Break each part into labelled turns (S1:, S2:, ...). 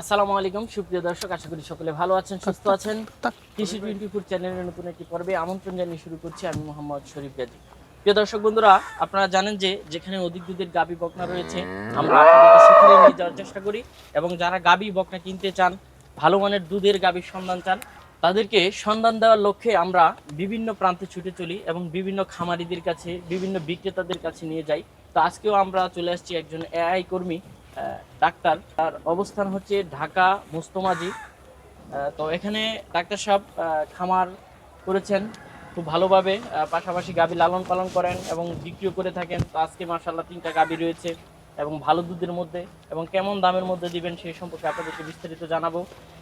S1: আসসালামু আলাইকুম, সুপ্রিয় দর্শক, আশা করি সকলে ভালো আছেন, সুস্থ আছেন। কৃষি টোয়েন্টি ফোর চ্যানেলের নতুন একটি পর্বে আমন্ত্রণ জানিয়ে শুরু করছি আমি মোহাম্মদ শরীফ গাজী। প্রিয় দর্শক বন্ধুরা, আপনারা জানেন যে যেখানে অধিক দুধের গাবি বকনা রয়েছে, আমরা সেখানে নিয়ে যাওয়ার চেষ্টা করি এবং যারা গাবি বকনা কিনতে চান, ভালো মানের দুধের গাবির সন্ধান চান, তাদেরকে সন্ধান দেওয়ার লক্ষ্যে আমরা বিভিন্ন প্রান্তে ছুটে চলি এবং বিভিন্ন খামারিদের কাছে, বিভিন্ন বিক্রেতাদের কাছে নিয়ে যাই। তো আজকেও আমরা চলে আসছি একজন এআই কর্মী ডাক্তার। তার অবস্থান হচ্ছে ঢাকা মুস্তমাজি। তো এখানে ডাক্তার সাহেব খামার করেছেন খুব ভালোভাবে। পাশাপাশি গাবি লালন পালন করেন এবং বিক্রিও করে থাকেন। তো আজকে মার্শাল্লাহ তিনটা গাবি রয়েছে এবং ভালো দুধের মধ্যে এবং কেমন দামের মধ্যে দিবেন সেই সম্পর্কে আপনাদেরকে বিস্তারিত জানাব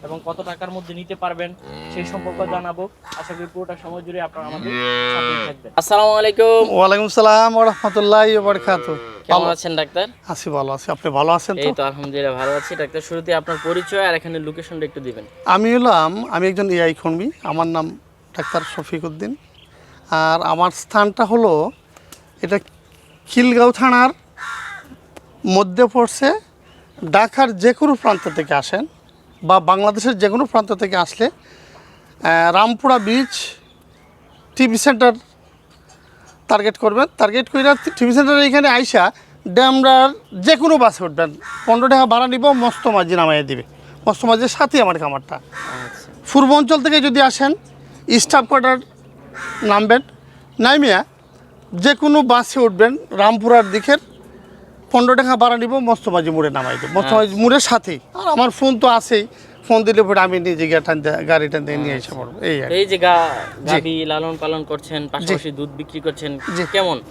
S1: এবং কত টাকার মধ্যে নিতে পারবেন সেই সম্পর্কে জানাব। আশা করি পুরোটা সময় জুড়ে আপনারা আমাদের থাকবেন। আসসালামু আলাইকুম।
S2: ওয়ালাইকুম সালাম রহমতুল্লাহ বরকাত
S1: কেমন আছেন ডাক্তার?
S2: আছি ভালো আছি। আপনি ভালো আছেন তো?
S1: এই তো আলহামদুলিল্লাহ ভালো আছি। ডাক্তার শুরুতে আপনার পরিচয় আর এখানে লোকেশনটা একটু দিবেন।
S2: আমি হলাম আমি একজন এআই কর্মী। আমার নাম ডাক্তার শফিক উদ্দিন। আর আমার স্থানটা হলো এটা খিলগাঁও থানার মধ্যে পড়ছে। ঢাকার যে কোনো প্রান্ত থেকে আসেন বা বাংলাদেশের যে কোনো প্রান্ত থেকে আসলে Rampura beach TV centre target করবেন। টার্গেট করে টিভি সেন্টারের এখানে আইসা ড্যামরার যে কোনো বাসে উঠবেন। পনেরো টাকা ভাড়া নিব মস্ত মাঝি নামাইয়ে দিবে। মস্ত মাঝির সাথেই আমার খামারটা।
S1: আচ্ছা।
S2: পূর্ব অঞ্চল থেকে যদি আসেন স্টাফ কোয়ার্টার নামবেন। নামিয়া যে কোনো বাসে উঠবেন রামপুরার দিকের। পনেরো টাকা ভাড়া নিব মস্ত মাঝি মুড়ে নামাই দেবো। মস্ত মাঝি মুড়ের সাথেই। আর আমার ফোন তো আছেই। ফোন দিলে পরে আমি নিজে গাড়িটান গাড়িটা দিয়ে নিয়ে এসে পড়ব। এই আর
S1: এই যে গা- লালন পালন করছেন পাশাপাশি দুধ বিক্রি করছেন। কেমন?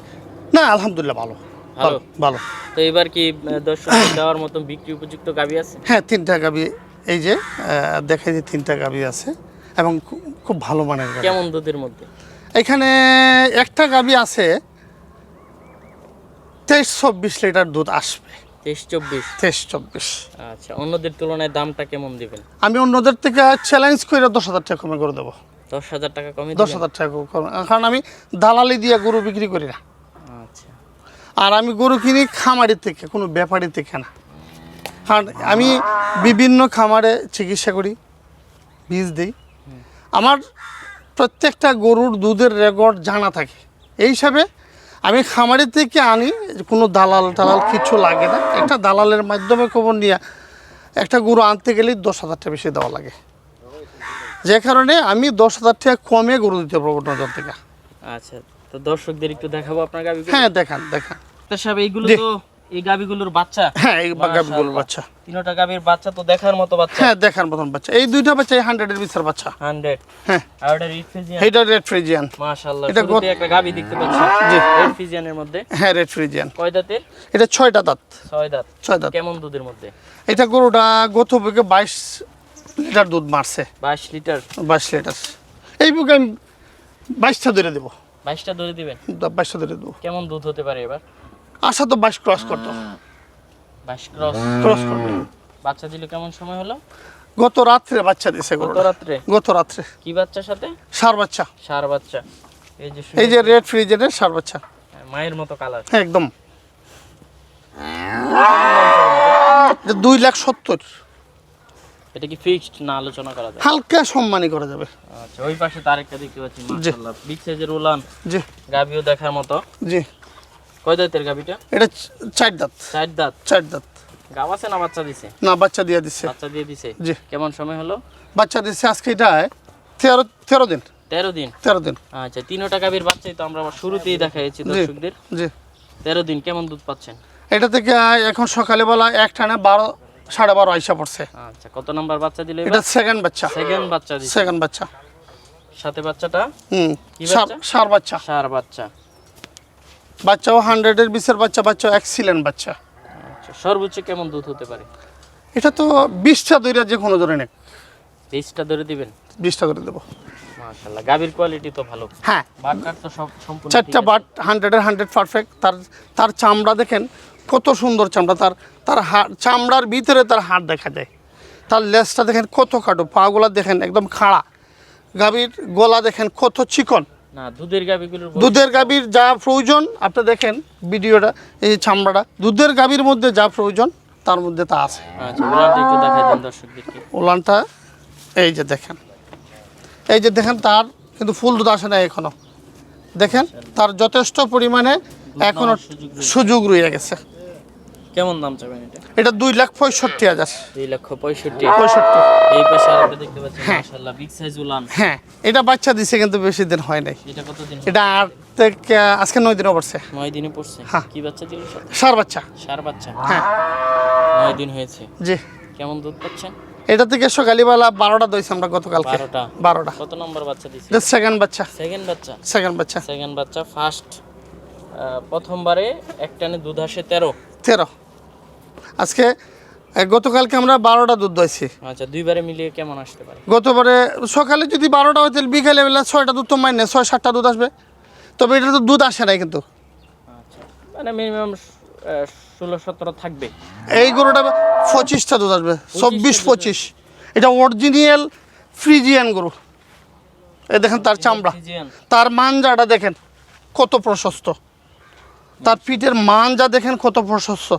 S2: না আলহামদুলিল্লাহ ভালো। ভালো? ভালো
S1: তো এবার কি দর্শক দেওয়ার মতো বিক্রি উপযুক্ত গাভী আছে?
S2: হ্যাঁ তিনটা গাবি এই যে দেখাই যে তিনটা গাবি আছে এবং খুব ভালো মানের
S1: কেমন দুধের মধ্যে?
S2: এখানে একটা গাবি আছে তেইশ চব্বিশ লিটার দুধ আসবে।
S1: তেইশ চব্বিশ?
S2: তেইশ চব্বিশ।
S1: আচ্ছা অন্যদের তুলনায় দামটা কেমন দিবেন?
S2: আমি অন্যদের থেকে চ্যালেঞ্জ করে দশ হাজার টাকা কমে করে দেবো।
S1: দশ হাজার টাকা কমে
S2: দশ হাজার টাকা কমে কারণ আমি দালালি দিয়ে গরু বিক্রি করি না। আর আমি গরু কিনি খামারের থেকে, কোনো ব্যাপারী থেকে না। কারণ আমি বিভিন্ন খামারে চিকিৎসা করি, বীজ দিই। আমার প্রত্যেকটা গরুর দুধের রেকর্ড জানা থাকে। এই হিসাবে আমি খামারের থেকে আনি, কোনো দালাল টালাল কিছু লাগে না। একটা দালালের মাধ্যমে খবর নিয়ে একটা গরু আনতে গেলেই দশ হাজার টাকা বেশি দেওয়া লাগে। যে কারণে আমি দশ হাজার টাকা কমে গরু দিতে পারব নজর থেকে।
S1: আচ্ছা। তো দর্শকদের একটু দেখাবো আপনার গাভী
S2: হ্যাঁ দেখান দেখান।
S1: সাহেব এইগুলো তো এই গাভীগুলোর বাচ্চা।
S2: হ্যাঁ এই গাবিগুলোর বাচ্চা।
S1: তিনোটা গাভীর বাচ্চা তো দেখার মতো বাচ্চা।
S2: হ্যাঁ দেখার মতন বাচ্চা। এই দুইটা বাচ্চা এই হান্ড্রেডের বিশের বাচ্চা।
S1: হান্ড্রেড
S2: হ্যাঁ।
S1: আর ওটা রেড ফিজিয়ান
S2: এইটা রেড ফ্রিজিয়ান
S1: মাশাআল্লাহ
S2: এটা
S1: শুরুতে একটা গাভী দেখতে পাচ্ছি।
S2: জি।
S1: রেড ফিজিয়ানের মধ্যে।
S2: হ্যাঁ রেড ফ্রিজিয়ান
S1: কয় দাঁতের
S2: এটা ছয়টা দাঁত।
S1: ছয় দাঁত।
S2: ছয় দাঁত।
S1: কেমন দুধের মধ্যে?
S2: এটা গরুটা গত বুকে বাইশ লিটার দুধ মারছে।
S1: বাইশ লিটার।
S2: বাইশ লিটার। এই বুকে আমি বাইশটা ধরে দেবো।
S1: বাইশটা ধরে দিবেন?
S2: বাইশটা ধরে দেবো।
S1: কেমন দুধ হতে পারে এবার?
S2: আশা তো বাইশ ক্রস করতো
S1: বাইশ ক্রস
S2: ক্রস করবে
S1: বাচ্চা দিল কেমন সময় হলো?
S2: গত রাত্রে বাচ্চা দিছে
S1: গত রাত্রে?
S2: গত রাত্রে।
S1: কি বাচ্চার সাথে?
S2: সার বাচ্চা।
S1: সার বাচ্চা। এই যে
S2: এই যে রেড ফ্রিজেনের সার বাচ্চা।
S1: মায়ের মতো কালার
S2: একদম। দুই লাখ সত্তর।
S1: এটা কি ফিক্সড না আলোচনা করা যায়?
S2: হালকা সম্মানই করা যাবে।
S1: আচ্ছা ওই পাশে তো আরেকটা দেখতে পাচ্ছি মাশাআল্লাহ। বিগ সাইজের উলান
S2: জি।
S1: গাবিও দেখার মতো।
S2: জি।
S1: কয় দাঁতের গাবিটা
S2: এটা চার দাঁত।
S1: চার দাঁত?
S2: চার দাঁত।
S1: গাব আছে না বাচ্চা দিছে?
S2: না বাচ্চা দিয়ে দিচ্ছে
S1: বাচ্চা দিয়ে দিছে?
S2: জি।
S1: কেমন সময় হলো?
S2: বাচ্চা দিচ্ছে আজকে এটা তেরো তেরো দিন।
S1: তেরো দিন?
S2: তেরো দিন।
S1: আচ্ছা তিনোটা গাবির বাচ্চাই তো আমরা শুরুতেই দেখাইছি দর্শকদের।
S2: জি।
S1: তেরো দিন কেমন দুধ পাচ্ছেন?
S2: এটা থেকে এখন সকালবেলা এক টানে বারো সাড়ে বারো আইসা পড়ছে।
S1: আচ্ছা কত নাম্বার বাচ্চা দিলে
S2: এটা সেকেন্ড বাচ্চা।
S1: সেকেন্ড বাচ্চা
S2: সেকেন্ড বাচ্চা।
S1: সাথে বাচ্চাটা?
S2: হুম সার
S1: বাচ্চা?
S2: সার বাচ্চা। বাচ্চাও হান্ড্রেডের বিশের বাচ্চা বাচ্চা এক্সিলেন্ট বাচ্চা।
S1: আচ্ছা সর্বোচ্চ কেমন দুধ হতে পারে?
S2: এটা তো বিশটা দইরা যে কোনো ধরে নেক
S1: তেইশটা ধরে দিবেন?
S2: বিশটা করে দেবো।
S1: মাশাআল্লাহ গাবির কোয়ালিটি তো ভালো।
S2: হ্যাঁ।
S1: তো সব সম্পূর্ণ
S2: চারটা। বাট হান্ড্রেডের হান্ড্রেড পারফেক্ট তার তার চামড়া দেখেন কত সুন্দর চামড়া তার তার হাড় চামড়ার ভিতরে তার হাড় দেখা যায়। তার লেজটা দেখেন কত কাটো পাগুলা দেখেন একদম খাড়া। গাভীর গলা দেখেন কত চিকন।
S1: দুধের বয়স-
S2: দুধের গাভীর যা প্রয়োজন আপনি দেখেন ভিডিওটা এই চামড়াটা দুধের গাভীর মধ্যে যা প্রয়োজন তার মধ্যে তা আছে।
S1: আচ্ছা উলানটা
S2: এই যে দেখেন এই যে দেখেন তার কিন্তু ফুল দুধ আসে না এখনও। দেখেন তার যথেষ্ট পরিমাণে এখনও
S1: নেওয়ার সুযোগ রয়েছে।
S2: সুযোগ রয়ে গেছে।
S1: কেমন দাম চাবেন এটা?
S2: এটা দুই লাখ পঁয়ষট্টি হাজার।
S1: দুই লক্ষ পঁয়ষট্টি।
S2: পঁয়ষট্টি।
S1: এই পাশে আরেকটা দেখতে পাচ্ছেন মাশাআল্লাহ বিগ সাইজ উলান।
S2: হ্যাঁ এটা বাচ্চা দিছে কিন্তু বেশি দিন হয় নাই।
S1: এটা কতদিন
S2: এটা আট থেকে আজকে নয় দিনও পড়ছে।
S1: নয় দিনে পড়ছে?
S2: হ্যাঁ।
S1: কি বাচ্চা দিল
S2: সার বাচ্চা।
S1: সার বাচ্চা।
S2: হ্যাঁ।
S1: নয় দিন হয়েছে।
S2: জি।
S1: কেমন দুধ পাচ্ছেন?
S2: এটা থেকে সকালবেলা বারোটা দইছি আমরা গতকালকে।
S1: বারোটা।
S2: বারোটা।
S1: কত নম্বর বাচ্চা দিছে?
S2: এটা সেকেন্ড বাচ্চা।
S1: সেকেন্ড বাচ্চা?
S2: সেকেন্ড বাচ্চা।
S1: সেকেন্ড বাচ্চা ফার্স্ট প্রথমবারে এক টানে দুধ আসে তেরো।
S2: তেরো। আজকে গতকালকে আমরা বারোটা দুধ দইছি।
S1: আচ্ছা দুইবারে মিলিয়ে কেমন আসতে পারে?
S2: গতবারে সকালে যদি বারোটা হইতে বিকালে বেলা ছয়টা দুধ তো মাইনে ছয় সাতটা দুধ আসবে। তবে এটা তো দুধ আসে নাই কিন্তু।
S1: আচ্ছা মানে মিনিমাম ষোলো সতেরো থাকবে।
S2: এই গরুটা পঁচিশটা দুধ আসবে চব্বিশ পঁচিশ। এটা অরিজিনাল ফ্রিজিয়ান গরু। এই দেখেন তার চামড়া। তার মানজাটা দেখেন কত প্রশস্ত। তার পিঠের মানজা দেখেন কত প্রশস্ত।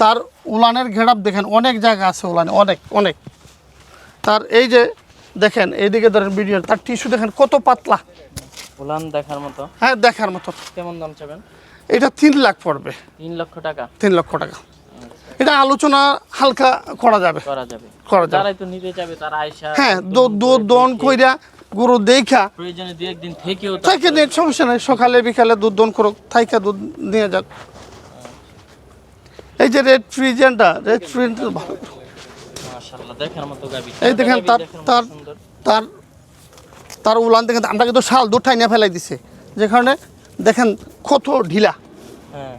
S2: তার উলানের ঘেরাপ দেখেন অনেক জায়গা আছে উলানে অনেক অনেক। তার এই যে দেখেন এইদিকে ধরেন ভিডিও তার টিস্যু দেখেন কত পাতলা।
S1: উলান দেখার মতো।
S2: হ্যাঁ দেখার মতো।
S1: কেমন দাম চাবেন?
S2: এটা তিন লাখ পড়বে।
S1: তিন লক্ষ টাকা?
S2: তিন লক্ষ টাকা। এটা আলোচনা হালকা করা যাবে।
S1: করা যাবে।
S2: করা যাবে।
S1: যারাই তো নিতে যাবে তারা আয়সা
S2: হ্যাঁ দুধ দন কইরা গরু দেখা।
S1: প্রয়োজনে দু একদিন থেকেও
S2: থাকে সমস্যা নেই সকালে বিকালে দুধ দন করুক থাইকা দুধ নিয়ে যাক। এই যে রেড ফ্রিজেনটা রেড ফ্রিজেন্ট ভালো। এই দেখেন তার তার তার তার উলান দেখেন আমরা কিন্তু শাল দুটাই নিয়ে ফেলাই দিছে। যেখানে দেখেন কত ঢিলা।
S1: হ্যাঁ।